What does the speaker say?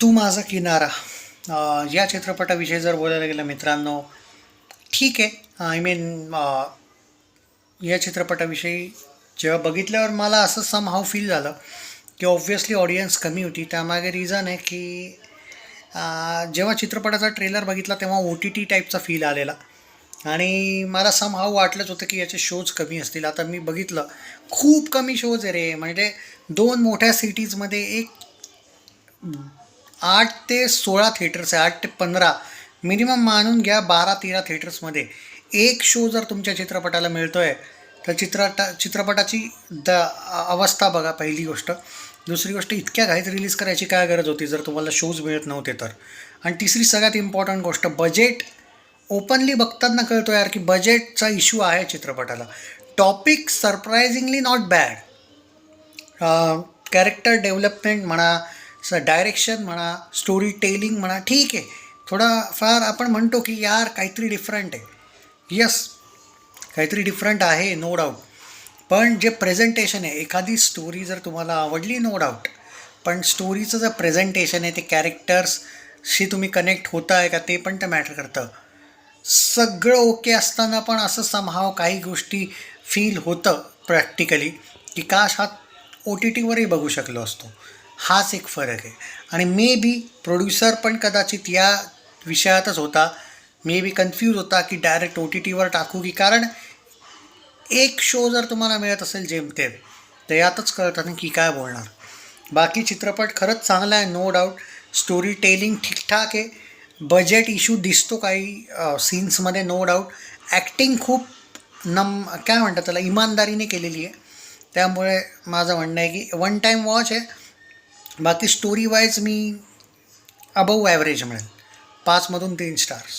तू माझा किनारा. या चित्रपटाविषयी जर बोलायला गेलं मित्रांनो ठीक आहे. आय मीन या चित्रपटाविषयी जेव्हा बघितल्यावर मला असं सम हाव फील झालं की ऑब्व्हियसली ऑडियन्स कमी होती. त्यामागे रिझन आहे की जेव्हा चित्रपटाचा ट्रेलर बघितला तेव्हा ओ टी टी टाईपचा फील आलेला. आणि मला सम हाव वाटलंच होतं की याचे शोज कमी असतील. आता मी बघितलं खूप कमी शोज आहे रे. म्हणजे दोन मोठ्या सिटीजमध्ये एक आठ ते सोळा थिएटर्स आहे आठ ते पंधरा. मिनिमम मानून घ्या बारा तेरा थिएटर्समध्ये. एक शो जर तुमच्या चित्रपटाला मिळतो आहे तर चित्रपटा चित्रपटाची द अवस्था बघा पहिली गोष्ट. दुसरी गोष्ट इतक्या घाईत रिलीज करायची काय गरज होती? जर तुम्हाला शोज मिळत नव्हते तर. आणि तिसरी सगळ्यात इम्पॉर्टंट गोष्ट बजेट ओपनली बघताना कळतो यार की बजेटचा इश्यू आहे चित्रपटाला. Topic surprisingly not bad character development म्हणा स डायरेक्शन म्हणा स्टोरी टेलिंग म्हणा ठीक आहे. थोडा फार आपण म्हणतो की यार काहीतरी डिफरंट आहे. यस काहीतरी डिफरंट आहे नो डाऊट पण जे प्रेझेंटेशन आहे एखादी स्टोरी जर तुम्हाला आवडली नो डाऊट पण स्टोरीचं जर प्रेझेंटेशन आहे ते कॅरेक्टर्सशी तुम्ही कनेक्ट होत आहे का ते पण ते मॅटर करतं. सगळं ओके असताना पण असं समहाव काही गोष्टी फील होतं प्रॅक्टिकली की काश हा ओ टी टीवरही बघू शकलो असतो. हाच एक फरक आहे. आणि मे बी प्रोड्युसर पण कदाचित या विषयातच होता. मे बी कन्फ्यूज होता की डायरेक्ट ओ टी टीवर टाकू की कारण एक शो जर तुम्हाला मिळत असेल जेमतेम तर यातच कळतात की काय बोलणार. बाकी चित्रपट खरंच चांगला आहे नो डाऊट स्टोरी टेलिंग ठीकठाक आहे. बजेट इश्यू दिसतो काही सीन्समध्ये नो डाऊट ॲक्टिंग खूप नम काय म्हणतात त्याला इमानदारीने केलेली आहे. त्यामुळे माझं म्हणणं आहे की वन टाईम वॉच आहे. बाकी स्टोरी वाईज मी अबव ॲव्हरेज मिळेल पाचमधून तीन स्टार्स